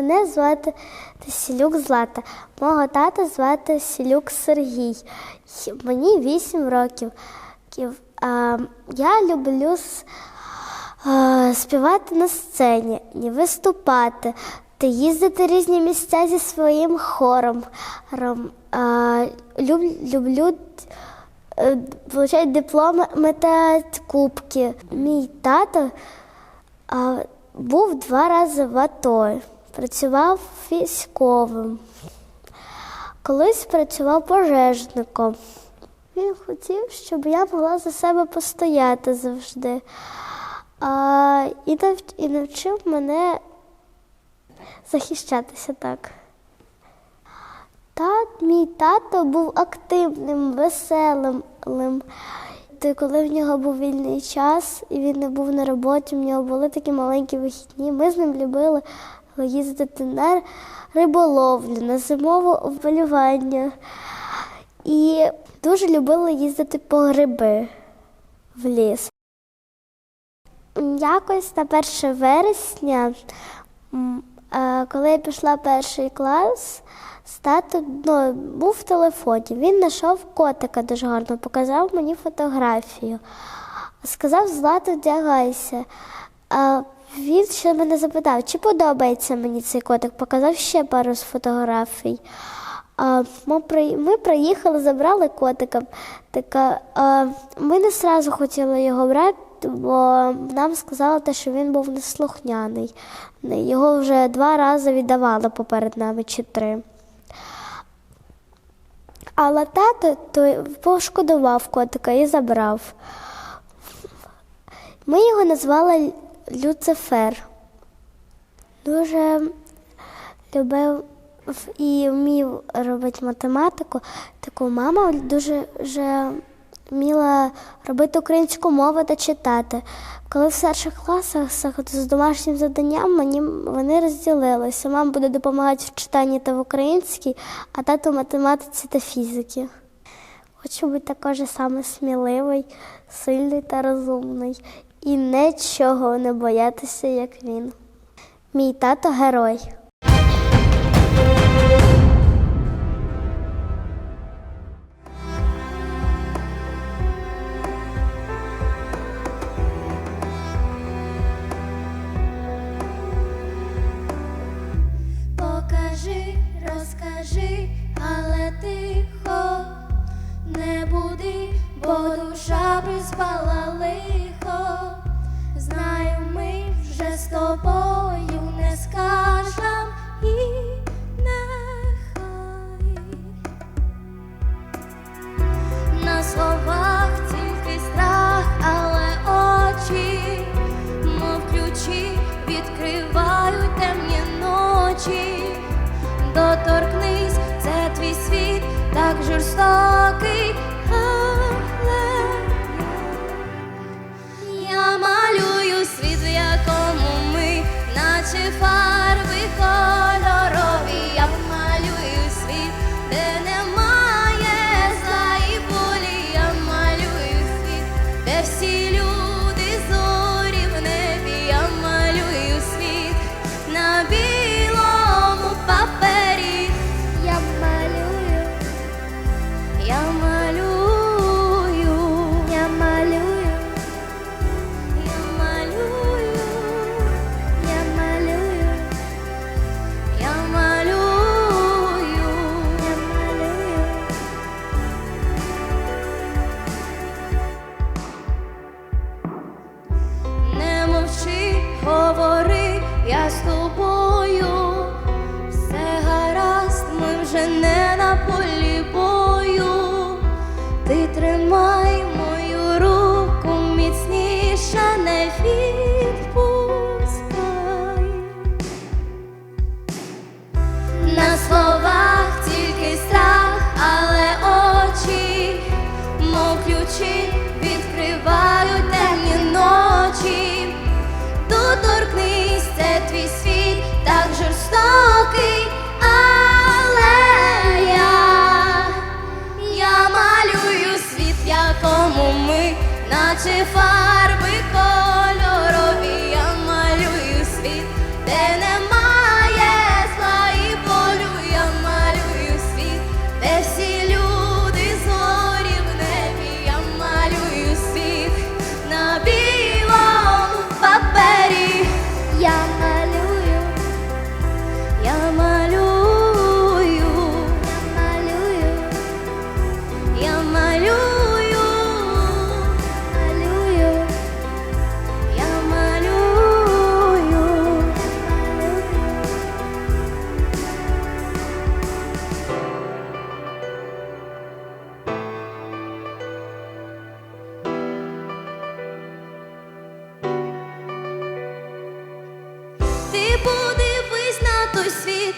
Мене звати Сілюк Злата. Мого тата звати Сілюк Сергій. Мені 8 років. Я люблю співати на сцені, виступати та їздити в різні місця зі своїм хором. Люблю е, получають дипломи та кубки. Мій тато був два рази в АТО, працював військовим. Колись працював пожежником. Він хотів, щоб я могла за себе постояти завжди. А, і, і навчив мене захищатися так. Тат, мій тато був активним, веселим. Ти коли в нього був вільний час і він не був на роботі, в нього були такі маленькі вихідні. Ми з ним любили їздити на риболовлю, на зимове вполювання. І дуже любили їздити по гриби в ліс. Якось на 1 вересня, е, коли я пішла перший клас, з ну, був в телефоні. Він знайшов котика дуже гарно, показав мені фотографію. Сказав, Злата, вдягайся. Він ще мене запитав, чи подобається мені цей котик, показав ще пару з фотографій. Ми, при- ми приїхали, забрали котика. Така, ми не одразу хотіли його брати, бо нам сказали, те, що він був неслухняний. Його вже два рази віддавали поперед нами чи три. Але тато той пошкодував котика і забрав. Ми його назвали Люцифер. Дуже любив і вмів робити математику. Таку мама дуже вже вміла робити українську мову та читати. Коли в старших класах з домашнім завданням мені вони розділилися. Мама буде допомагати в читанні та в українській, а тато в математиці та фізиці. Хочу бути також саме сміливий, сильний та розумний і нічого не боятися, як він. Мій тато герой. Покажи, розкажи, але тихо, не буди, бо душа приспала твій світ, так жорстокий, але я, я малюю світ, якому ми, наче фарби той світ,